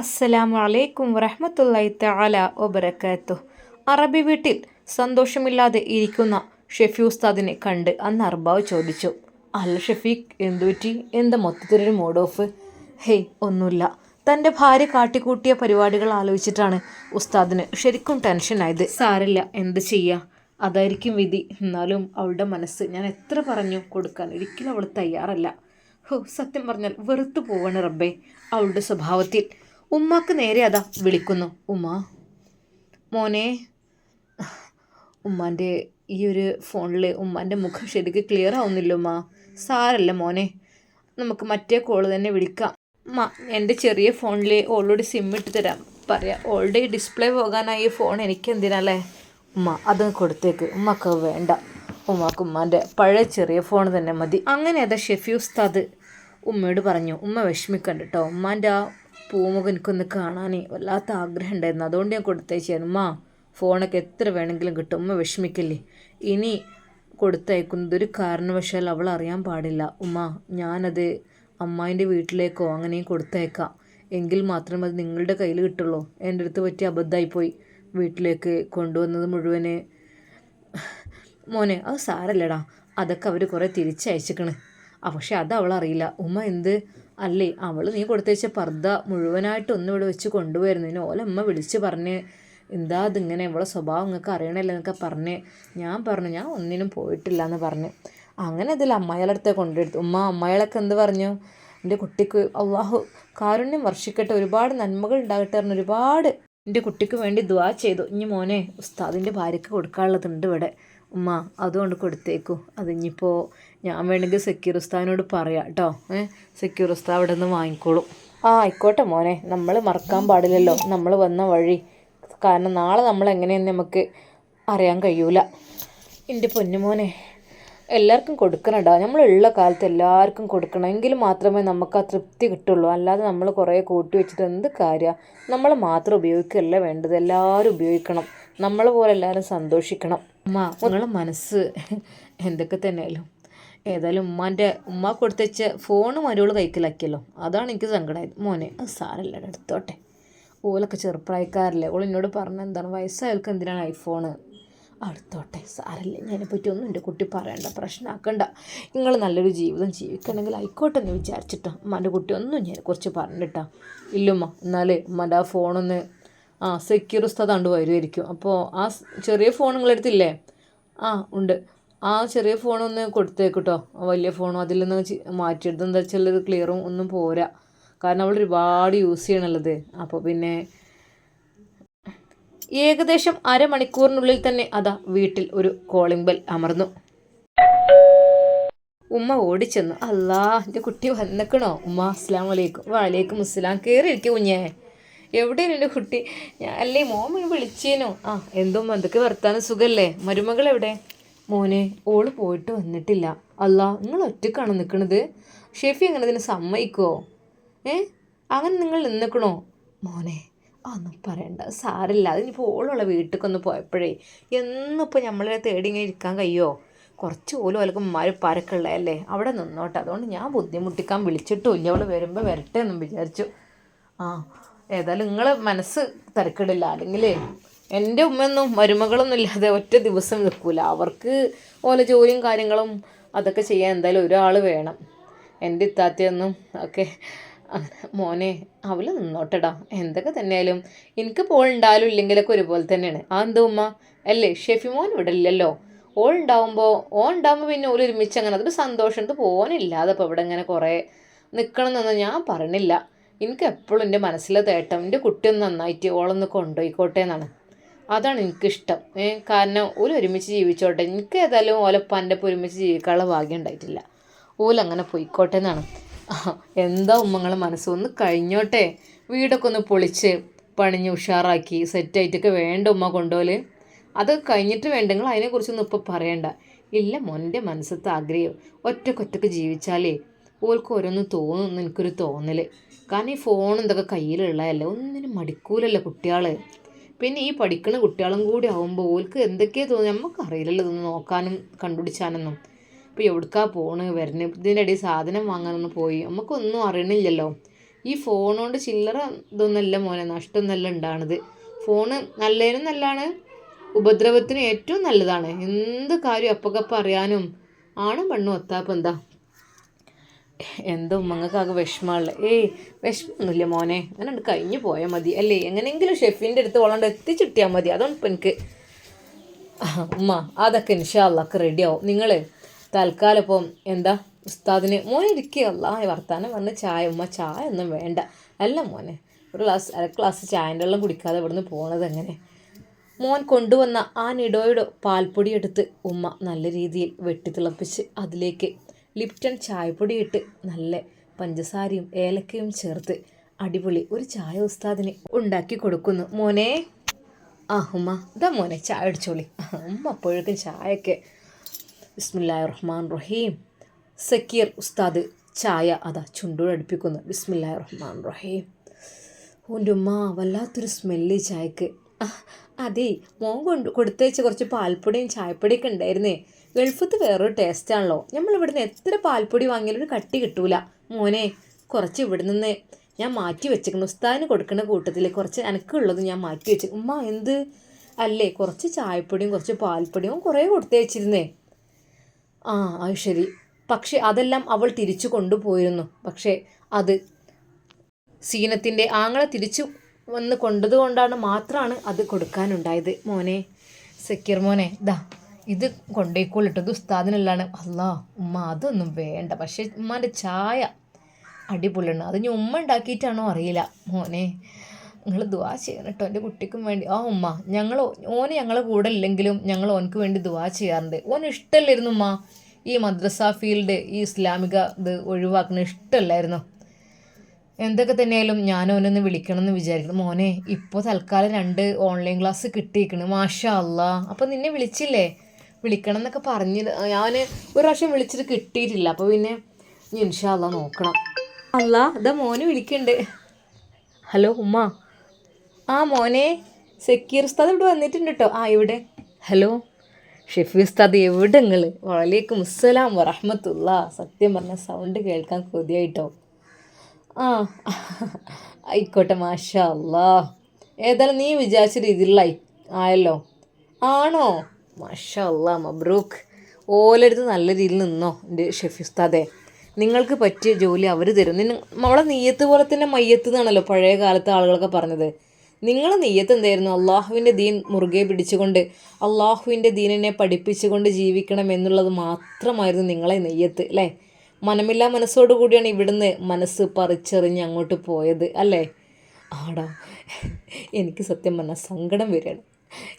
അസ്സലാമു അലൈക്കും വറഹമത്തല്ലായി തആല ഒബരക്കാത്തു അറബി വീട്ടിൽ സന്തോഷമില്ലാതെ ഇരിക്കുന്ന ഷെഫി ഉസ്താദിനെ കണ്ട് അന്ന് അർബാവ് ചോദിച്ചു അല്ല ഷെഫീഖ് എന്തുപറ്റി എന്താ മൊത്തത്തിലൊരു മോഡ് ഓഫ് ഹേയ് ഒന്നുമില്ല. തന്റെ ഭാര്യ കാട്ടിക്കൂട്ടിയ പരിപാടികൾ ആലോചിച്ചിട്ടാണ് ഉസ്താദിന് ശരിക്കും ടെൻഷനായത് സാരില്ല എന്ത് ചെയ്യുക അതായിരിക്കും വിധി. എന്നാലും അവളുടെ മനസ്സ് ഞാൻ എത്ര പറഞ്ഞു കൊടുക്കാൻ ഒരിക്കലും അവൾ തയ്യാറല്ല. ഹോ സത്യം പറഞ്ഞാൽ വെറുത്തു പോവാണ് റബ്ബേ. അവളുടെ സ്വഭാവത്തിൽ ഉമ്മാക്ക് നേരെ അതാ വിളിക്കുന്നു. ഉമ്മ. മോനെ ഉമ്മാന്റെ ഈ ഒരു ഫോണിൽ ഉമ്മാന്റെ മുഖം ശരിക്ക് ക്ലിയർ ആവുന്നില്ല ഉമ്മ. സാരല്ല മോനെ. നമുക്ക് മറ്റേ കോൾ തന്നെ വിളിക്കാം. ഉമ്മ എന്റെ ചെറിയ ഫോണിൽ ഓളോട് സിം ഇട്ട് തരാം. പറയാം ഓളുടെ ഡിസ്പ്ലേ പോകാനായി ഫോൺ എനിക്ക് എന്തിനല്ലേ? ഉമ്മ അത് കൊടുത്തേക്ക്. ഉമ്മക്ക് വേണ്ട. ഉമ്മക്ക് ഉമ്മാന്റെ പഴയ ചെറിയ ഫോൺ തന്നെ മതി. അങ്ങനെ അതാ ഷെഫി ഉസ്താദ് ഉമ്മയോട് പറഞ്ഞു. ഉമ്മ വിഷമിക്കണ്ട കേട്ടോ ഉമ്മാന്റെ ആ പൂമുഖം എനിക്കൊന്ന് കാണാൻ വല്ലാത്ത ആഗ്രഹം ഉണ്ടായിരുന്നു. അതുകൊണ്ട് ഞാൻ കൊടുത്തയച്ചായിരുന്നു ഉമ്മ ഫോണൊക്കെ എത്ര വേണമെങ്കിലും കിട്ടും. ഉമ്മ വിഷമിക്കില്ലേ. ഇനി കൊടുത്തയക്കുന്നത് ഒരു കാരണവശാൽ അവൾ അറിയാൻ പാടില്ല. ഉമ്മ ഞാനത് അമ്മായിന്റെ വീട്ടിലേക്കോ അങ്ങനെയും കൊടുത്തയക്കാം. എങ്കിൽ മാത്രം അത് നിങ്ങളുടെ കയ്യിൽ കിട്ടുള്ളൂ. എന്റെ അടുത്ത് പറ്റിയ അബദ്ധമായിപ്പോയി. വീട്ടിലേക്ക് കൊണ്ടുവന്നത് മുഴുവൻ മോനെ അത് സാരല്ലടാ. അതൊക്കെ അവർ കുറേ തിരിച്ചയച്ചിക്കണ്. പക്ഷെ അത് അവളറിയില്ല ഉമ്മ എന്ത് അല്ലേ അവൾ നീ കൊടുത്തേച്ച പർദ്ദ മുഴുവനായിട്ട് ഒന്നും ഇവിടെ വെച്ച് കൊണ്ടുപോയിരുന്നു. ഇനി ഓലമ്മ വിളിച്ച് പറഞ്ഞ് എന്താ അതിങ്ങനെ ഇവളെ സ്വഭാവം നിങ്ങൾക്ക് അറിയണമല്ലോ എന്നൊക്കെ പറഞ്ഞ് ഞാൻ പറഞ്ഞു ഞാൻ ഒന്നിനും പോയിട്ടില്ല എന്ന് പറഞ്ഞു. അങ്ങനെ അതിൽ അമ്മായിയുടെ അടുത്ത് കൊണ്ടെടുത്തു ഉമ്മ അമ്മയാളൊക്കെ എന്ത് പറഞ്ഞു? എന്റെ കുട്ടിക്ക് അള്ളാഹു കാരുണ്യം വർഷിക്കട്ടെ. ഒരുപാട് നന്മകൾ ഉണ്ടാകട്ടെ പറഞ്ഞ് ഒരുപാട് എന്റെ കുട്ടിക്ക് വേണ്ടി ദ്വാ ചെയ്തു. ഇനി മോനെ ഉസ്താദിന്റെ ഭാര്യയ്ക്ക് കൊടുക്കാനുള്ളതുണ്ട് ഇവിടെ. ഉമ്മ അതുകൊണ്ട് കൊടുത്തേക്കൂ. അതിനിപ്പോൾ ഞാൻ വേണമെങ്കിൽ സെക്യൂർ ഉസ്താദിനോട് പറയാം കേട്ടോ. ഏ സെക്യൂർ ഉസ്താദ് അവിടെ നിന്ന് വാങ്ങിക്കോളും. ആ ആയിക്കോട്ടെ മോനെ. നമ്മൾ മറക്കാൻ പാടില്ലല്ലോ. നമ്മൾ വന്ന വഴി. കാരണം നാളെ നമ്മൾ എങ്ങനെയെന്ന് നമുക്ക് അറിയാൻ കഴിയൂല. എന്റെ പൊന്നുമോനെ എല്ലാവർക്കും കൊടുക്കണടാ നമ്മളുള്ള കാലത്ത് എല്ലാവർക്കും കൊടുക്കണം. എങ്കിൽ മാത്രമേ നമുക്ക് ആ തൃപ്തി കിട്ടുള്ളൂ. അല്ലാതെ നമ്മൾ കുറേ കൂട്ടി വെച്ചിട്ട് എന്ത് കാര്യമാണ് നമ്മൾ മാത്രം ഉപയോഗിക്കുകയല്ല വേണ്ടത്. എല്ലാവരും ഉപയോഗിക്കണം. നമ്മളെ പോലെ എല്ലാവരും സന്തോഷിക്കണം. ഉമ്മ നിങ്ങളെ മനസ്സ് എന്തൊക്കെ തന്നെയല്ലോ ഏതായാലും ഉമ്മാന്റെ ഉമ്മ കൊടുത്തുവെച്ച ഫോണ് മരുവൾ കൈക്കലാക്കിയല്ലോ. അതാണ് എനിക്ക് സങ്കടമായത് മോനെ അത് സാരല്ല എടുത്തോട്ടെ. ഓലൊക്കെ ചെറുപ്രായക്കാരല്ലേ. ഓൾ എന്നോട് പറഞ്ഞ എന്താണ് വയസ്സായവർക്ക് എന്തിനാണ് ഐഫോണ് അടുത്തോട്ടെ സാരല്ലേ ഞാനെപ്പറ്റി ഒന്നും എന്റെ കുട്ടി പറയണ്ട പ്രശ്നമാക്കണ്ട നിങ്ങൾ നല്ലൊരു ജീവിതം ജീവിക്കണമെങ്കിൽ ആയിക്കോട്ടെ എന്ന് വിചാരിച്ചിട്ടോ. ഉമ്മാന്റെ കുട്ടി ഒന്നും കുറച്ച് പറഞ്ഞിട്ടാ. ഇല്ലുമ്മ എന്നാൽ ഉമ്മാന്റെ ആ ഫോണൊന്ന് ആ സെക്യൂർ ഉസ്താദാണ്ട് വരുമായിരിക്കും അപ്പോൾ ആ ചെറിയ ഫോൺ നിങ്ങളെടുത്തില്ലേ ആ ഉണ്ട്. ആ ചെറിയ ഫോണൊന്ന് കൊടുത്തേക്കട്ടോ. വലിയ ഫോണോ അതിൽ നിന്ന് മാറ്റിയെടുത്ത്. എന്താ വെച്ചാൽ ക്ലിയറും ഒന്നും പോരാ. കാരണം അവൾ ഒരുപാട് യൂസ് ചെയ്യണുള്ളത്. അപ്പോൾ പിന്നെ ഏകദേശം അരമണിക്കൂറിനുള്ളിൽ തന്നെ അതാ വീട്ടിൽ ഒരു കോളിംഗ് ബെൽ അമർന്നു. ഉമ്മ ഓടിച്ചെന്നു. അല്ലാ എന്റെ കുട്ടി വന്നേക്കണോ? ഉമ്മ അസ്സാം വലൈക്കും വലൈക്കും അസ്സലാം. കയറി ഇരിക്കും കുഞ്ഞേ. എവിടെയാണ് എന്റെ കുട്ടി? ഞാൻ അല്ലേ മോൻ വിളിച്ചേനോ. ആ എന്തോ എന്തൊക്കെ വർത്താനം സുഖല്ലേ? മരുമകൾ എവിടെ? മോനെ ഓൾ പോയിട്ട് വന്നിട്ടില്ല. അല്ല നിങ്ങൾ ഒറ്റക്കാണോ നിൽക്കണത് ഷെഫി അങ്ങനെ ഇതിനെ സമ്മതിക്കുമോ ഏ? അങ്ങനെ നിങ്ങൾ നിന്നിക്കണോ? മോനെ ഒന്നും പറയണ്ട. സാരില്ല അതിനിപ്പോൾ ഓളുള്ള വീട്ടിലേക്കൊന്ന് പോയപ്പോഴേ എന്നിപ്പോൾ നമ്മളെ തേടി ഇങ്ങനെ ഇരിക്കാൻ കഴിയുമോ കുറച്ച് പോലും മാറി ഉമ്മാര് പരക്കുള്ളതല്ലേ അവിടെ നിന്നോട്ടെ. അതുകൊണ്ട് ഞാൻ ബുദ്ധിമുട്ടിക്കാൻ വിളിച്ചിട്ടുമില്ല അവൾ വരുമ്പോൾ വരട്ടെ എന്നും വിചാരിച്ചു. ആ ഏതായാലും നിങ്ങൾ മനസ്സ് തിരക്കിടില്ല. അല്ലെങ്കിൽ എന്റെ ഉമ്മയൊന്നും മരുമകളൊന്നും ഇല്ലാതെ ഒറ്റ ദിവസം നിൽക്കില്ല അവർക്ക് ഓല ജോലിയും കാര്യങ്ങളും അതൊക്കെ ചെയ്യാൻ എന്തായാലും ഒരാൾ വേണം. എന്റെ ഇത്താത്തയൊന്നും ഒക്കെ മോനെ അവൾ നിന്നോട്ടടാ. എന്തൊക്കെ തന്നെയാലും എനിക്ക് പോളുണ്ടായാലും ഇല്ലെങ്കിലൊക്കെ ഒരുപോലെ തന്നെയാണ്. ആ എന്താ ഉമ്മ? അല്ലേ? ഷെഫി മോൻ ഇവിടെ ഇല്ലല്ലോ. ഓൾ ഉണ്ടാവുമ്പോൾ ഓൺ ഉണ്ടാവുമ്പോൾ പിന്നെ ഓൾ ഒരുമിച്ച് അങ്ങനെ അതൊരു സന്തോഷം. ഇത് പോകാനില്ലാതെ അപ്പോൾ ഇവിടെ ഇങ്ങനെ കുറേ നിൽക്കണം എന്നൊന്നും ഞാൻ പറഞ്ഞില്ല. എനിക്ക് എപ്പോഴും എന്റെ മനസ്സിലെ തേട്ടം എന്റെ കുട്ടിയൊന്ന് നന്നായിട്ട് ഓളൊന്ന് കൊണ്ടുപോയിക്കോട്ടെ എന്നാണ്. അതാണ് എനിക്കിഷ്ടം. കാരണം ഓല ഒരുമിച്ച് ജീവിച്ചോട്ടെ. എനിക്ക് ഏതായാലും ഓലപ്പാന്റെ ഒപ്പം ഒരുമിച്ച് ജീവിക്കാനുള്ള ഭാഗ്യം ഉണ്ടായിട്ടില്ല. ഓലങ്ങനെ പോയിക്കോട്ടെ എന്നാണ്. എന്താ ഉമ്മങ്ങളെ മനസ്സ്? ഒന്ന് കഴിഞ്ഞോട്ടെ. വീടൊക്കെ ഒന്ന് പൊളിച്ച് പണിഞ്ഞ് ഉഷാറാക്കി സെറ്റായിട്ടൊക്കെ വേണ്ട ഉമ്മ കൊണ്ടുപോൽ അത് കഴിഞ്ഞിട്ട് വേണ്ടെങ്കിൽ അതിനെക്കുറിച്ചൊന്നും ഇപ്പോൾ പറയണ്ട. ഇല്ല മോന്റെ മനസ്സത്തെ ആഗ്രഹം. ഒറ്റക്കൊറ്റക്ക് ജീവിച്ചാലേ ഓൾക്ക് ഓരോന്ന് തോന്നുന്നു എനിക്കൊരു തോന്നൽ കാരണം ഈ ഫോൺ എന്തൊക്കെ കയ്യിലുള്ളതല്ലേ ഒന്നിനും മടിക്കൂലല്ലോ കുട്ടികൾ പിന്നെ ഈ പഠിക്കുന്ന കുട്ടികളും കൂടി ആകുമ്പോൾ ഓൽക്ക് എന്തൊക്കെയാ തോന്നുന്നത്? നമുക്കറിയില്ലല്ലോ ഇതൊന്നും നോക്കാനും കണ്ടുപിടിച്ചാനൊന്നും. ഇപ്പോൾ എവിടേക്കാ പോണ് വരണ് ഇതിന്റെ ഇടയിൽ സാധനം വാങ്ങാനൊന്നും പോയി. നമുക്കൊന്നും അറിയണില്ലല്ലോ. ഈ ഫോൺ കൊണ്ട് ചില്ലറ ഇതൊന്നല്ല മോനെ നഷ്ടമൊന്നല്ല ഉണ്ടാണത് ഫോണ് നല്ലതിനും നല്ലതാണ് ഉപദ്രവത്തിന് ഏറ്റവും നല്ലതാണ്. എന്ത് കാര്യം അപ്പക്കപ്പം അറിയാനും ആണും പെണ്ണും ഒത്താപ്പം എന്താ? എന്തോ ഉമ്മങ്ങൾക്കാകെ വിഷമമുള്ള. ഏയ് വിഷമമൊന്നുമില്ല മോനെ. അങ്ങനെ കഴിഞ്ഞു പോയാൽ മതി. അല്ലേ? എങ്ങനെയെങ്കിലും ഷെഫിന്റെ അടുത്ത് വളണ്ട് എത്തിച്ചിട്ടിയാൽ മതി. അതാണ് ഇപ്പം എനിക്ക്. ഉമ്മ അതൊക്കെ ഇൻഷാല്ലൊക്കെ റെഡിയാവും നിങ്ങൾ തൽക്കാലം ഇപ്പം എന്താ ഉസ്താദിന് മോനെ ഇരിക്കുകയല്ല വർത്താനം പറഞ്ഞ് ചായ ഉമ്മ ചായ ഒന്നും വേണ്ട. അല്ല മോനെ ഒരു ഗ്ലാസ് അര ഗ്ലാസ് ചായന്റെ വെള്ളം കുടിക്കാതെ ഇവിടുന്ന് പോണത് എങ്ങനെ? മോൻ കൊണ്ടുവന്ന ആ നിഡോയുടെ പാൽപ്പൊടി എടുത്ത് ഉമ്മ നല്ല രീതിയിൽ വെട്ടിത്തിളപ്പിച്ച് അതിലേക്ക് ലിപ്റ്റൺ ചായപ്പൊടി ഇട്ട് നല്ല പഞ്ചസാരയും ഏലക്കയും ചേർത്ത് അടിപൊളി ഒരു ചായ ഉസ്താദിന് ഉണ്ടാക്കി കൊടുക്കുന്നു. മോനെ. ആ ഉമ്മ. ഇതാ മോനെ ചായ അടിച്ചോളി ഉമ്മ അപ്പോഴേക്കും ചായയൊക്കെ ബിസ്മില്ലാ റഹ്മാൻ റഹീം സക്കീർ ഉസ്താദ് ചായ അതാ ചുണ്ടോട് അടുപ്പിക്കുന്നു. ബിസ്മില്ലാ റഹ്മാൻ റഹീം ഓന്റെ ഉമ്മ വല്ലാത്തൊരു സ്മെല്ല് ചായക്ക്. അതെ മോൻ കൊണ്ട് കൊടുത്തേച്ച് കുറച്ച് പാൽപ്പൊടിയും ചായപ്പൊടിയൊക്കെ ഉണ്ടായിരുന്നേ. ഗൾഫത്ത് വേറൊരു ടേസ്റ്റാണല്ലോ നമ്മൾ ഇവിടുന്ന് എത്ര പാൽപ്പൊടി വാങ്ങിയാലും ഒരു കട്ടി കിട്ടൂല. മോനെ കുറച്ച് ഇവിടെ നിന്ന് ഞാൻ മാറ്റി വെച്ചേക്കണം ഉസ്താദിന് കൊടുക്കുന്ന കൂട്ടത്തിൽ കുറച്ച് എനക്കുള്ളത് ഞാൻ മാറ്റി വെച്ചു. ഉമ്മ എന്ത്? അല്ലേ കുറച്ച് ചായപ്പൊടിയും കുറച്ച് പാൽപ്പൊടിയും കുറേ കൊടുത്തേച്ചിരുന്നേ ആ അത് ശരി. പക്ഷേ അതെല്ലാം അവൾ തിരിച്ചു കൊണ്ടുപോയിരുന്നു. പക്ഷേ അത് സീനത്തിന്റെ ആങ്ങളെ തിരിച്ചു വന്ന് കൊണ്ടതുകൊണ്ടാണ് മാത്രമാണ് അത് കൊടുക്കാനുണ്ടായത്. മോനെ സെക്യൂർ മോനെ ദാ. ഇത് കൊണ്ടേക്കോളിട്ടോ. ഇത് ഉസ്താദിനല്ലാണ്. അല്ലാ ഉമ്മ അതൊന്നും വേണ്ട. പക്ഷേ ഉമ്മാന്റെ ചായ അടിപൊളിയാണ്. അത് ഇനി ഉമ്മ ഉണ്ടാക്കിയിട്ടാണോ അറിയില്ല. മോനെ നിങ്ങൾ ദുവാ ചെയ്യണം കേട്ടോ എന്റെ കുട്ടിക്കും വേണ്ടി. ആ ഉമ്മ ഞങ്ങൾ ഓന് ഞങ്ങളെ കൂടെ ഇല്ലെങ്കിലും ഞങ്ങൾ ഓനക്ക് വേണ്ടി ദുവാ ചെയ്യാറുണ്ട്. ഓന് ഇഷ്ടമല്ലായിരുന്നു ഉമ്മ. ഈ മദ്രസ ഫീൽഡ് ഈ ഇസ്ലാമിക ഇത് ഒഴിവാക്കുന്ന ഇഷ്ടമല്ലായിരുന്നു എന്തൊക്കെ തന്നെയായാലും ഞാൻ ഓനൊന്ന് വിളിക്കണം എന്ന് വിചാരിക്കണം മോനെ ഇപ്പോൾ തൽക്കാലം രണ്ട് ഓൺലൈൻ ക്ലാസ് കിട്ടിയിരിക്കണ് മാഷാ അല്ലാ. അപ്പം നിന്നെ വിളിച്ചില്ലേ? വിളിക്കണം എന്നൊക്കെ പറഞ്ഞ് ഞാൻ ഒരു പ്രാവശ്യം വിളിച്ചിട്ട് കിട്ടിയിട്ടില്ല. അപ്പോൾ പിന്നെ ഇനി ഇൻഷാ അല്ലാ നോക്കണം. അല്ല ഇതാ മോനെ വിളിക്കണ്ട്. ഹലോ ഉമ്മ. ആ മോനെ സെക്യൂർ ഉസ്താദ് ഇവിടെ വന്നിട്ടുണ്ട് കേട്ടോ ആ ഇവിടെ ഹലോ ഷെഫി ഉസ്താദ് എവിടെ നിങ്ങൾ വലൈക്കും അസ്സലാം വറഹമത്തുള്ള. സത്യം പറഞ്ഞ സൗണ്ട് കേൾക്കാൻ കൊതിയായിട്ടോ. ആ ആയിക്കോട്ടെ മാഷാ അല്ലാ. ഏതായാലും നീ വിചാരിച്ച രീതിയിലുള്ള ആയല്ലോ. ആണോ? മാഷാ അല്ലാ മബ്രൂക്ക്. ഓലടുത്ത് നല്ല രീതിയിൽ നിന്നോ എന്റെ ഷെഫിസ്താദേ നിങ്ങൾക്ക് പറ്റിയ ജോലി അവർ തരും. നിന്ന നമ്മളെ നെയ്യത്ത് പോലെ തന്നെ മയ്യത്ത് എന്നാണല്ലോ പഴയ കാലത്തെ ആളുകളൊക്കെ പറഞ്ഞത്. നിങ്ങൾ നെയ്യത്ത് എന്തായിരുന്നു? അള്ളാഹുവിന്റെ ദീൻ മുറുകെ പിടിച്ചുകൊണ്ട് അള്ളാഹുവിന്റെ ദീനിനെ പഠിപ്പിച്ചുകൊണ്ട് ജീവിക്കണം എന്നുള്ളത് മാത്രമായിരുന്നു നിങ്ങളെ നെയ്യത്ത് അല്ലേ? മനമില്ലാ മനസ്സോടു കൂടിയാണ് ഇവിടുന്ന് മനസ്സ് പറിച്ചെറിഞ്ഞ് അങ്ങോട്ട് പോയത് അല്ലേ? ആടാ എനിക്ക് സത്യം പറഞ്ഞാൽ സങ്കടം വരികയാണ്.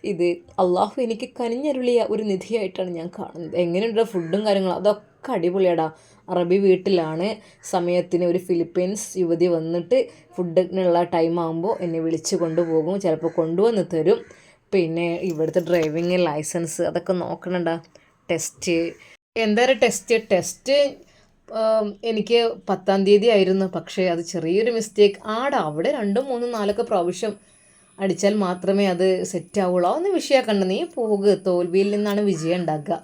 ഇത് അള്ളാഹു എനിക്ക് കനിഞ്ഞരുളിയ ഒരു നിധിയായിട്ടാണ് ഞാൻ കാണുന്നത്. എങ്ങനെയുണ്ട് ഫുഡും കാര്യങ്ങളും? അതൊക്കെ അടിപൊളിയാടാ. അറബി വീട്ടിലാണ്. സമയത്തിന് ഒരു ഫിലിപ്പീൻസ് യുവതി വന്നിട്ട് ഫുഡിനുള്ള ടൈം ആകുമ്പോൾ എന്നെ വിളിച്ച് കൊണ്ടുപോകും. ചിലപ്പോൾ കൊണ്ടുവന്ന് തരും. പിന്നെ ഇവിടുത്തെ ഡ്രൈവിങ് ലൈസൻസ് അതൊക്കെ നോക്കണണ്ട. ടെസ്റ്റ് എന്തായാലും ടെസ്റ്റ് ടെസ്റ്റ് എനിക്ക് പത്താം തീയതി ആയിരുന്നു. പക്ഷേ അത് ചെറിയൊരു മിസ്റ്റേക്ക് ആടാ അവിടെ രണ്ടും മൂന്നും നാലൊക്കെ പ്രാവശ്യം അടിച്ചാൽ മാത്രമേ അത് സെറ്റ് ആവുള്ളൂ വിഷയാ വിഷയമാക്കണ്ട നീ പോവുക തോൽവിയിൽ നിന്നാണ് വിജയം ഉണ്ടാക്കുക.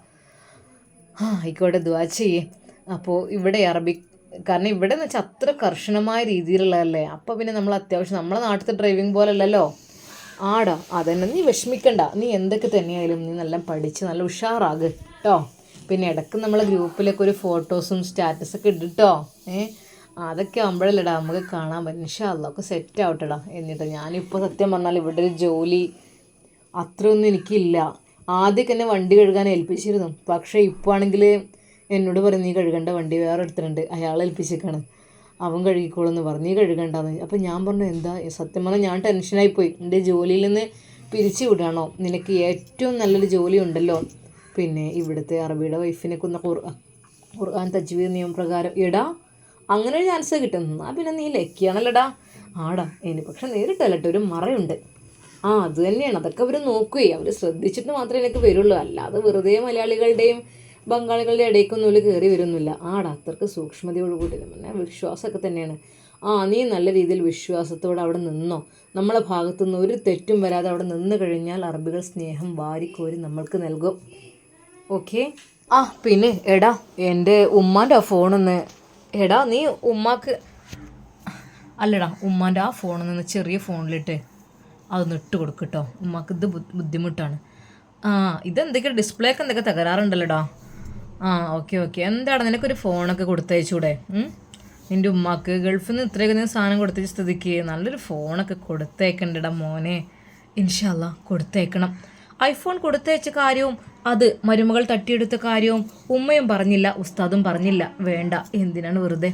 ആ ആയിക്കോട്ടെ ദുവാ ചെയ്യേ. അപ്പോൾ ഇവിടെ അറബി കാരണം ഇവിടെ എന്ന് വെച്ചാൽ അത്ര കർശനമായ രീതിയിലുള്ളതല്ലേ? അപ്പോൾ പിന്നെ നമ്മൾ അത്യാവശ്യം നമ്മളെ നാട്ടിലത്തെ ഡ്രൈവിംഗ് പോലല്ലല്ലോ? ആടാ അതന്നെ. നീ വിഷമിക്കണ്ട. നീ എന്തൊക്കെ തന്നെയായാലും നീ നല്ല പഠിച്ച് നല്ല ഉഷാറാക്. കേട്ടോ പിന്നെ ഇടയ്ക്ക് നമ്മളെ ഗ്രൂപ്പിലൊക്കെ ഒരു ഫോട്ടോസും സ്റ്റാറ്റസൊക്കെ ഇട്ടിട്ടോ ഏ? അതൊക്കെ ആകുമ്പോഴല്ലേടാ നമുക്ക് കാണാൻ പറ്റും. ഇൻഷാല്ല ഒക്കെ സെറ്റ് ആവട്ടെടാ. എന്നിട്ട് ഞാനിപ്പോൾ സത്യം പറഞ്ഞാൽ ഇവിടെ ഒരു ജോലി അത്രയൊന്നും എനിക്കില്ല. ആദ്യമൊക്കെ എന്നെ വണ്ടി കഴുകാൻ ഏൽപ്പിച്ചിരുന്നു. പക്ഷേ ഇപ്പോൾ ആണെങ്കിൽ എന്നോട് പറയും നീ കഴുകേണ്ട വണ്ടി വേറെ എടുത്തിട്ടുണ്ട്. അയാൾ ഏൽപ്പിച്ചേക്കാണ്. അവൻ കഴുകിക്കോളെന്ന് പറഞ്ഞു. നീ കഴുകണ്ടെന്ന്. അപ്പം ഞാൻ പറഞ്ഞു എന്താ? സത്യം പറഞ്ഞാൽ ഞാൻ ടെൻഷനായി പോയി. എന്റെ ജോലിയിൽ നിന്ന് പിരിച്ചു വിടാണോ? നിനക്ക് ഏറ്റവും നല്ലൊരു ജോലി ഉണ്ടല്ലോ. പിന്നെ ഇവിടുത്തെ അറബിയുടെ വൈഫിനെ കൊന്ന ഖുർആൻ തജ്വീർ നിയമപ്രകാരം. എടാ അങ്ങനെ ഒരു ചാൻസ് കിട്ടും. എന്നാൽ പിന്നെ നീ ലക്കിയാണല്ലോടാ. ആടാ ഇനി പക്ഷെ നേരിട്ടല്ല ഒരു മറയുണ്ട്. ആ അത് തന്നെയാണ്. അതൊക്കെ അവർ നോക്കുകയെ അവർ ശ്രദ്ധിച്ചിട്ട് മാത്രമേ എനിക്ക് വരുള്ളൂ. അല്ലാതെ വെറുതെ മലയാളികളുടെയും ബംഗാളികളുടെ ഇടയ്ക്കൊന്നും ഒരു കയറി വരുന്നില്ല. ആടാ അത്രയ്ക്ക് സൂക്ഷ്മതയോട് കൂടി പിന്നെ വിശ്വാസമൊക്കെ തന്നെയാണ്. ആ നീ നല്ല രീതിയിൽ വിശ്വാസത്തോടെ അവിടെ നിന്നോ? നമ്മളെ ഭാഗത്തുനിന്ന് ഒരു തെറ്റും വരാതെ അവിടെ നിന്ന് കഴിഞ്ഞാൽ അറബികൾ സ്നേഹം വാരിക്കോരി നമ്മൾക്ക് നൽകും. ഓക്കെ? ആ പിന്നെ എടാ എന്റെ ഉമ്മാന്റെ ഫോണൊന്ന് എടാ നീ ഉമ്മാക്ക് അല്ലടാ ഉമ്മാന്റെ ആ ഫോണിൽ നിന്ന് ചെറിയ ഫോണിലിട്ട് അതൊന്ന് ഇട്ട് കൊടുക്കും കേട്ടോ ഉമ്മാക്ക് ഇത് ബുദ്ധിമുട്ടാണ്. ആ ഇതെന്തൊക്കെ? ഡിസ്പ്ലേ ഒക്കെ എന്തൊക്കെ തകരാറുണ്ടല്ലോടാ? ആ ഓക്കെ ഓക്കെ എന്താണ്? നിനക്കൊരു ഫോണൊക്കെ കൊടുത്തയച്ചൂടെ? നിന്റെ ഉമ്മാക്ക് ഗൾഫിൽ നിന്ന് ഇത്രയൊക്കെ നീ സാധനം കൊടുത്തയച്ച സ്ഥിതിക്ക് നല്ലൊരു ഫോണൊക്കെ കൊടുത്തയക്കണ്ടടാ മോനെ. ഇൻഷല്ല കൊടുത്തേക്കണം ഐഫോൺ കൊടുത്തയച്ച കാര്യവും അത് മരുമകൾ തട്ടിയെടുത്ത കാര്യവും ഉമ്മയും പറഞ്ഞില്ല ഉസ്താദും പറഞ്ഞില്ല. വേണ്ട എന്തിനാണ് വെറുതെ?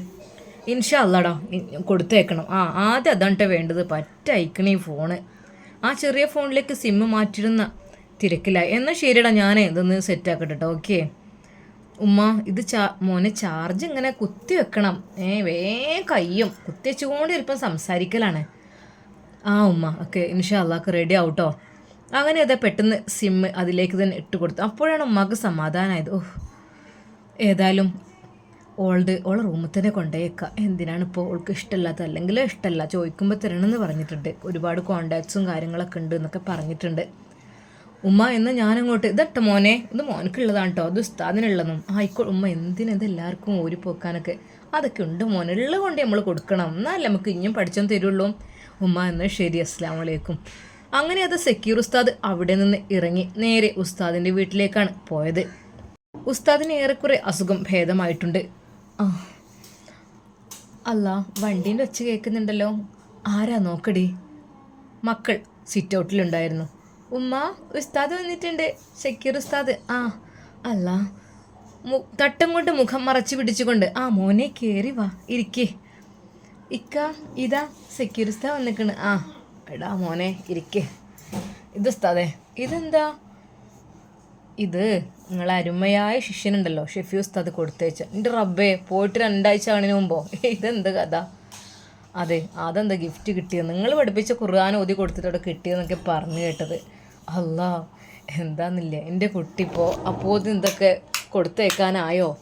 ഇൻഷാ അല്ലാടാ കൊടുത്തേക്കണം. ആ ആദ്യം അതാണ് വേണ്ടത്. പറ്റയക്കണ ഈ ഫോണ്. ആ ചെറിയ ഫോണിലേക്ക് സിമ്മ് മാറ്റിരുന്ന തിരക്കിലായി എന്നാൽ ശരിയടാ ഞാൻ ഇതൊന്ന് സെറ്റാക്കട്ടെ കേട്ടോ ഓക്കെ. ഉമ്മ ഇത് ചാ മോനെ ചാർജ് ഇങ്ങനെ കുത്തി വെക്കണം. ഏ വേ കയ്യും. കുത്തി വെച്ചുകൊണ്ട് ചിലപ്പോൾ സംസാരിക്കലാണ്. ആ ഉമ്മ ഓക്കെ. ഇൻഷാ അള്ളാഹ് റെഡി ആവട്ടോ. അങ്ങനെ അതെ പെട്ടെന്ന് സിമ്മ് അതിലേക്ക് തന്നെ ഇട്ട് കൊടുത്തു. അപ്പോഴാണ് ഉമ്മക്ക് സമാധാനമായത് ഓഹ് ഏതായാലും ഓൾഡ് ഓൾ റൂമിൽ തന്നെ കൊണ്ടുപോയേക്കുക എന്തിനാണ് ഇപ്പോൾ ഓൾക്ക് ഇഷ്ടമല്ലാത്ത അല്ലെങ്കിൽ ഇഷ്ടമല്ല ചോദിക്കുമ്പോൾ തരണമെന്ന് പറഞ്ഞിട്ടുണ്ട്. ഒരുപാട് കോണ്ടാക്ട്സും കാര്യങ്ങളൊക്കെ ഉണ്ട് എന്നൊക്കെ പറഞ്ഞിട്ടുണ്ട്. ഉമ്മ എന്ന് ഞാനങ്ങോട്ട് ഇതട്ട മോനെ? ഇത് മോനക്കുള്ളതാണ് കേട്ടോ അത് ഉസ്താദിനുള്ളതും. ആയിക്കോ ഉമ്മ എന്തിനാ ഇത് എല്ലാവർക്കും ഊരിപ്പോക്കാനൊക്കെ? അതൊക്കെ ഉണ്ട് മോനുള്ളത് കൊണ്ട് നമ്മൾ കൊടുക്കണം. എന്നാലേ നമുക്ക് ഇനിയും പഠിച്ചാൽ തരുള്ളൂ. ഉമ്മ എന്ന് ശരി അസ്സാം വലൈക്കും അങ്ങനെ അത് സെക്യൂർ ഉസ്താദ് അവിടെ നിന്ന് ഇറങ്ങി നേരെ ഉസ്താദിന്റെ വീട്ടിലേക്കാണ് പോയത്. ഉസ്താദിന് ഏറെക്കുറെ അസുഖം ഭേദമായിട്ടുണ്ട്. അല്ല വണ്ടീന്റെ ഒച്ച കേൾക്കുന്നുണ്ടല്ലോ. ആരാ നോക്കടി? മക്കൾ സിറ്റ് ഔട്ടിലുണ്ടായിരുന്നു ഉമ്മ ഉസ്താദ് വന്നിട്ടുണ്ട്. ഷക്കീർ ഉസ്താദ്. ആ അല്ല തട്ടം കൊണ്ട് മുഖം മറച്ചു പിടിച്ചുകൊണ്ട് ആ മോനെ കയറി വാ ഇരിക്കേ. ഇക്ക ഇതാ ഉസ്താദ് വന്നിക്കണ്. ആ എടാ മോനെ ഇരിക്കേ. ഇത് ഉസ്താദേ ഇതെന്താ? ഇത് നിങ്ങളെ അരുമയായ ശിഷ്യനുണ്ടല്ലോ ഷെഫി ഉസ്താദ് കൊടുത്തേച്ച. എന്റെ റബ്ബേ പോയിട്ട് രണ്ടാഴ്ച ആണിന് മുമ്പോ? ഇതെന്ത് കഥ? അതെ അതെന്താ ഗിഫ്റ്റ് കിട്ടിയത്? നിങ്ങൾ പഠിപ്പിച്ച ഖുർആൻ ഓതി കൊടുത്തിട്ട് അവിടെ കിട്ടിയെന്നൊക്കെ പറഞ്ഞു കേട്ടത്. അല്ലാ എന്താന്നില്ല? എന്റെ കുട്ടി ഇപ്പോൾ അപ്പോൾ ഇതൊക്കെ കൊടുത്തേക്കാനായോ?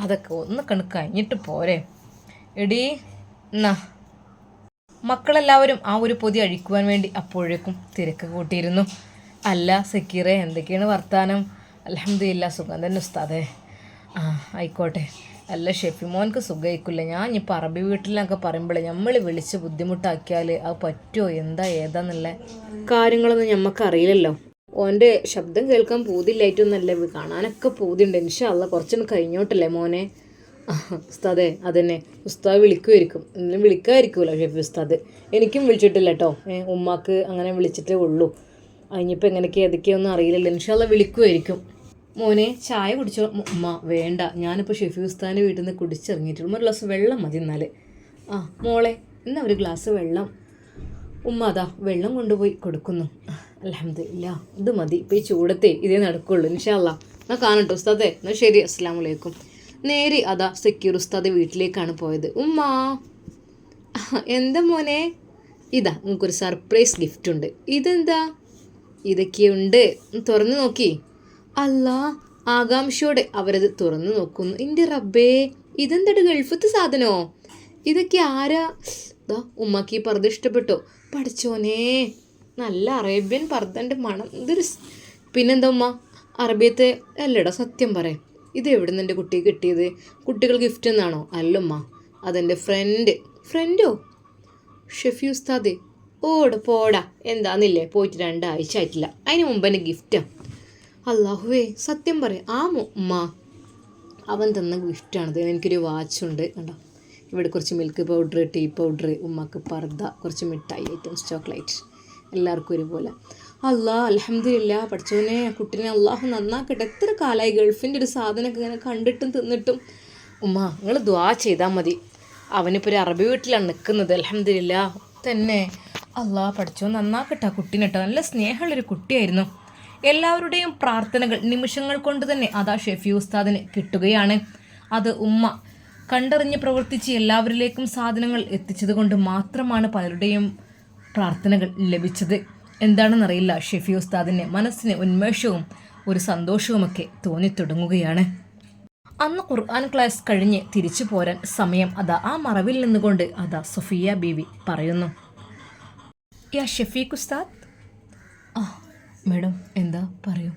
അതൊക്കെ ഒന്ന് കണക്ക് കഴിഞ്ഞിട്ട് പോരെ. എടീ എന്നാ മക്കളെല്ലാവരും ആ ഒരു പൊതി അഴിക്കുവാൻ വേണ്ടി അപ്പോഴേക്കും തിരക്ക് കൂട്ടിയിരുന്നു. അല്ല സക്കീറെ എന്തൊക്കെയാണ് വർത്താനം? അലഹമ്മദില്ല സുഖം തന്നെ ഉസ്താദേ. ആ ആയിക്കോട്ടെ. അല്ല ഷെഫിമോൻക്ക് സുഖമായിക്കില്ല? ഞാൻ ഇപ്പം അറബി വീട്ടിലൊക്കെ പറയുമ്പോഴേ നമ്മൾ വിളിച്ച് ബുദ്ധിമുട്ടാക്കിയാൽ അത് പറ്റുമോ എന്താ ഏതാന്നുള്ള കാര്യങ്ങളൊന്നും ഞമ്മക്ക് അറിയില്ലല്ലോ. ഓന്റെ ശബ്ദം കേൾക്കാൻ പൂതില്ലായിട്ടൊന്നല്ല കാണാനൊക്കെ പൂതിയുണ്ട്. ഇൻഷാല്ല കുറച്ചൊന്ന് കഴിഞ്ഞോട്ടല്ലേ മോനെ? ഉസ്താദേ അതന്നെ. ഉസ്താദ് വിളിക്കുമായിരിക്കും ഇന്നും വിളിക്കാതിരിക്കുമല്ലോ ഷെഫി ഉസ്താദ്. എനിക്കും വിളിച്ചിട്ടില്ല കേട്ടോ ഉമ്മാക്ക് അങ്ങനെ വിളിച്ചിട്ടേ ഉള്ളൂ. അതിനിപ്പോൾ എങ്ങനെയൊക്കെ ഏതൊക്കെയൊന്നും അറിയില്ലല്ലോ. ഇൻഷാല്ല വിളിക്കുമായിരിക്കും മോനെ ചായ കുടിച്ചോ? ഉമ്മ വേണ്ട. ഞാനിപ്പോൾ ഷെഫി ഉസ്താദിന്റെ വീട്ടിൽ നിന്ന് കുടിച്ചിറങ്ങിയിട്ടുള്ളൂ ഒരു ഗ്ലാസ് വെള്ളം മതി എന്നാൽ ആ മോളെ എന്നാ ഒരു ഗ്ലാസ് വെള്ളം. ഉമ്മ അതാ വെള്ളം കൊണ്ടുപോയി കൊടുക്കുന്നു. അലഹമില്ല ഇത് മതി. ഇപ്പോൾ ഈ ചൂടത്തെ ഇതേ നടക്കുള്ളൂ ഇൻഷാല്ല എന്നാൽ കാണട്ടോ ഉസ്താദേ. എന്നാൽ ശരി അസ്സാം വലൈക്കും നേരെ അതാ സെക്യൂർ ഉസ്താദ് വീട്ടിലേക്കാണ് പോയത്. ഉമ്മ എന്താ മോനെ? ഇതാ നിങ്ങൾക്കൊരു സർപ്രൈസ് ഗിഫ്റ്റ് ഉണ്ട്. ഇതെന്താ? ഇതൊക്കെയുണ്ട് തുറന്നു നോക്കി. അല്ല ആകാംക്ഷയോടെ അവരത് തുറന്നു നോക്കുന്നു. എന്റെ റബ്ബേ ഇതെന്താ ഗൾഫത്തെ സാധനോ? ഇതൊക്കെ ആരാ? ദാ ഉമ്മക്ക് ഈ പർദ്ദ ഇഷ്ടപ്പെട്ടോ? പഠിച്ചോനെ നല്ല അറേബ്യൻ പർദ്ദന്റെ മണം. ഇതൊരു പിന്നെന്താ ഉമ്മ? അറബിയത്തെ അല്ലടാ സത്യം പറയാം. ഇത് എവിടെ നിന്ന് എന്റെ കുട്ടിക്ക് കിട്ടിയത്? കുട്ടികൾ ഗിഫ്റ്റ് എന്നാണോ അല്ലുമ്മ അതെന്റെ ഫ്രണ്ട് ഫ്രണ്ടോ ഷെഫി ഉസ്താദ്. ഓട പോടാ. എന്താന്നില്ലേ? പോയിട്ട് രണ്ടാഴ്ച ആയിട്ടില്ല. അതിന് മുമ്പ് എന്റെ ഗിഫ്റ്റാ അള്ളാഹുവേ സത്യം പറയാം. ആ ഉമ്മ അവൻ തന്ന ഗിഫ്റ്റാണത് എനിക്കൊരു വാച്ചുണ്ട് കണ്ടോ? ഇവിടെ കുറച്ച് മിൽക്ക് പൗഡർ ടീ പൗഡർ ഉമ്മക്ക് പർദ്ദ കുറച്ച് മിഠായി ഐറ്റംസ് ചോക്ലേറ്റ് എല്ലാവർക്കും ഒരുപോലെ. അല്ലാ അലഹമില്ല പഠിച്ചവനെ കുട്ടീനെ അള്ളാഹു നന്നാക്കട്ടെ. എത്ര കാലമായി ഗൾഫിന്റെ ഒരു സാധനമൊക്കെ ഇങ്ങനെ കണ്ടിട്ടും തിന്നിട്ടും. ഉമ്മ നിങ്ങൾ ദ്വാ ചെയ്താൽ മതി. അവനിപ്പോൾ ഒരു അറബി വീട്ടിലാണ് നിൽക്കുന്നത്. അലഹമില്ല തന്നെ അള്ളാ പഠിച്ചോ നന്നാക്കട്ടെ ആ കുട്ടീനെ കേട്ടോ നല്ല സ്നേഹമുള്ളൊരു കുട്ടിയായിരുന്നു. എല്ലാവരുടെയും പ്രാർത്ഥനകൾ നിമിഷങ്ങൾ കൊണ്ട് തന്നെ അതാ ഷെഫി ഉസ്താദിന് കിട്ടുകയാണ്. അത് ഉമ്മ കണ്ടറിഞ്ഞ് പ്രവർത്തിച്ച് എല്ലാവരിലേക്കും സാധനങ്ങൾ എത്തിച്ചത് കൊണ്ട് മാത്രമാണ് പലരുടെയും പ്രാർത്ഥനകൾ ലഭിച്ചത്. എന്താണെന്നറിയില്ല. ഷെഫി ഉസ്താദിന് മനസ്സിന് ഉന്മേഷവും ഒരു സന്തോഷവുമൊക്കെ തോന്നിത്തുടങ്ങുകയാണ് അന്ന് ഖുർആൻ ക്ലാസ് കഴിഞ്ഞ് തിരിച്ചു പോരാൻ സമയം അതാ ആ മറവിൽ നിന്നുകൊണ്ട് അതാ സൊഫിയ ബീവി പറയുന്നു. യാ ഷെഫീഖ് ഉസ്താദ്? ആ മേഡം എന്താ പറയൂ?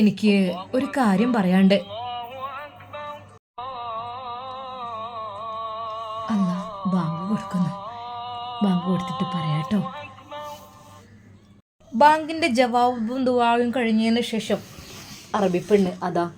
എനിക്ക് ഒരു കാര്യം പറയാണ്ട് അല്ല ബാങ്ക് കൊടുക്കുന്നു. പറയാട്ടോ ബാങ്കിന്റെ ജവാബും ദുവാവും കഴിഞ്ഞതിന് ശേഷം അറബി പെണ്ണ് അതാ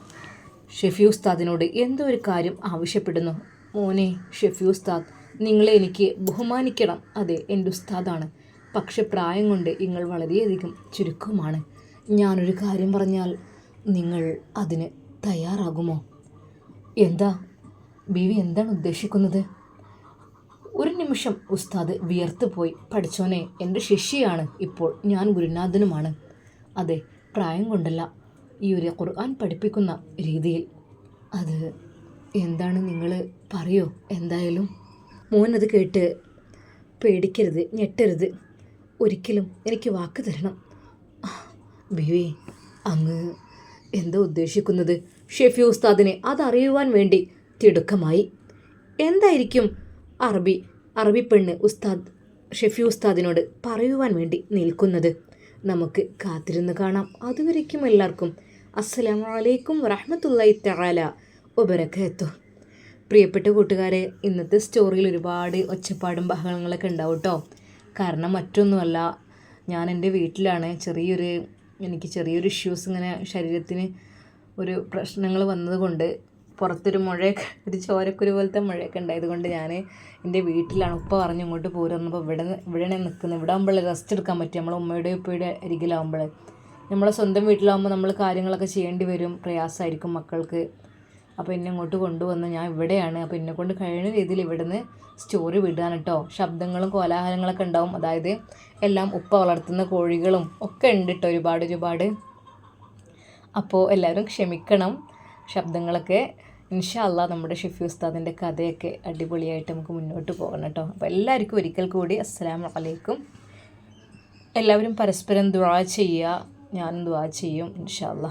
ഷെഫി ഉസ്താദിനോട് എന്തോ ഒരു കാര്യം ആവശ്യപ്പെടുന്നു? മോനെ ഷെഫി ഉസ്താദ് നിങ്ങളെ എനിക്ക് ബഹുമാനിക്കണം. അതെ എന്റെ ഉസ്താദാണ്. പക്ഷെ പ്രായം കൊണ്ട് നിങ്ങൾ വളരെയധികം ചുരുക്കമാണ് ഞാനൊരു കാര്യം പറഞ്ഞാൽ നിങ്ങൾ അതിന് തയ്യാറാകുമോ? എന്താ ബീവി എന്താണ് ഉദ്ദേശിക്കുന്നത്? ഒരു നിമിഷം ഉസ്താദ് വിയർത്ത് പോയി. പഠിച്ചോനെ എന്റെ ശിഷ്യയാണ്. ഇപ്പോൾ ഞാൻ ഗുരുനാഥനുമാണ്. അതെ പ്രായം കൊണ്ടല്ല. ഈ ഒരു ഖുർആൻ പഠിപ്പിക്കുന്ന രീതിയിൽ. അത് എന്താണ് നിങ്ങൾ പറയോ? എന്തായാലും? മോൻ അത് കേട്ട് പേടിക്കരുത് ഞെട്ടരുത്. ഒരിക്കലും എനിക്ക് വാക്ക് തരണം. ബേബി അങ്ങ് എന്താ ഉദ്ദേശിക്കുന്നത്? ഷെഫി ഉസ്താദിനെ അതറിയുവാൻ വേണ്ടി തിടുക്കമായി. എന്തായിരിക്കും? അറബി അറബി പെണ്ണ് ഉസ്താദ് ഷെഫി ഉസ്താദിനോട് പറയുവാൻ വേണ്ടി നിൽക്കുന്നത്. നമുക്ക് കാത്തിരുന്ന് കാണാം. അതുവരയ്ക്കും എല്ലാവർക്കും അസ്സലാമലൈക്കും വറഹമത്തല്ലായി തആല എത്തും പ്രിയപ്പെട്ട കൂട്ടുകാരെ ഇന്നത്തെ സ്റ്റോറിയിൽ ഒരുപാട് ഒച്ചപ്പാടും ബഹളങ്ങളൊക്കെ ഉണ്ടാവും കേട്ടോ കാരണം മറ്റൊന്നുമല്ല ഞാൻ എന്റെ വീട്ടിലാണ് ചെറിയൊരു എനിക്ക് ചെറിയൊരു ഇഷ്യൂസ് ഇങ്ങനെ ശരീരത്തിന് ഒരു പ്രശ്നങ്ങൾ വന്നതുകൊണ്ട് പുറത്തൊരു മുഴയൊക്കെ ഒരു ചോരക്കുരു പോലത്തെ മുഴയൊക്കെ ഉണ്ടായത് കൊണ്ട് ഞാൻ എന്റെ വീട്ടിലാണ് ഉപ്പ പറഞ്ഞു ഇങ്ങോട്ട് പോരുന്നപ്പോൾ ഇവിടെ ഇവിടെയാണ് നിൽക്കുന്നത്. ഇവിടെ ആകുമ്പോൾ റെസ്റ്റ് എടുക്കാൻ പറ്റും. നമ്മളെ ഉമ്മയുടെ ഉപ്പയുടെ അരികിലാവുമ്പോൾ. നമ്മളെ സ്വന്തം വീട്ടിലാവുമ്പോൾ നമ്മൾ കാര്യങ്ങളൊക്കെ ചെയ്യേണ്ടി വരും. പ്രയാസമായിരിക്കും മക്കൾക്ക്. അപ്പോൾ എന്നെ ഇങ്ങോട്ട് കൊണ്ടുവന്ന് ഞാൻ ഇവിടെയാണ്. അപ്പോൾ എന്നെ കൊണ്ട് കഴിയുന്ന രീതിയിൽ ഇവിടുന്ന് സ്റ്റോറി വിടാൻ കേട്ടോ ശബ്ദങ്ങളും കോലാഹലങ്ങളൊക്കെ ഉണ്ടാവും. അതായത് എല്ലാം ഉപ്പ വളർത്തുന്ന കോഴികളും ഒക്കെ ഉണ്ട് കേട്ടോ ഒരുപാട് ഒരുപാട്. അപ്പോൾ എല്ലാവരും ക്ഷമിക്കണം. ശബ്ദങ്ങളൊക്കെ ഇൻഷാല്ല നമ്മുടെ ഷിഫി ഉസ്താദിന്റെ കഥയൊക്കെ അടിപൊളിയായിട്ട് നമുക്ക് മുന്നോട്ട് പോകണം കേട്ടോ. അപ്പോൾ എല്ലാവർക്കും ഒരിക്കൽ കൂടി അസ്സലാമു വലൈക്കും എല്ലാവരും പരസ്പരം ദുആ ചെയ്യുക ഞാനും ദുആ ചെയ്യും ഇൻഷാല്ല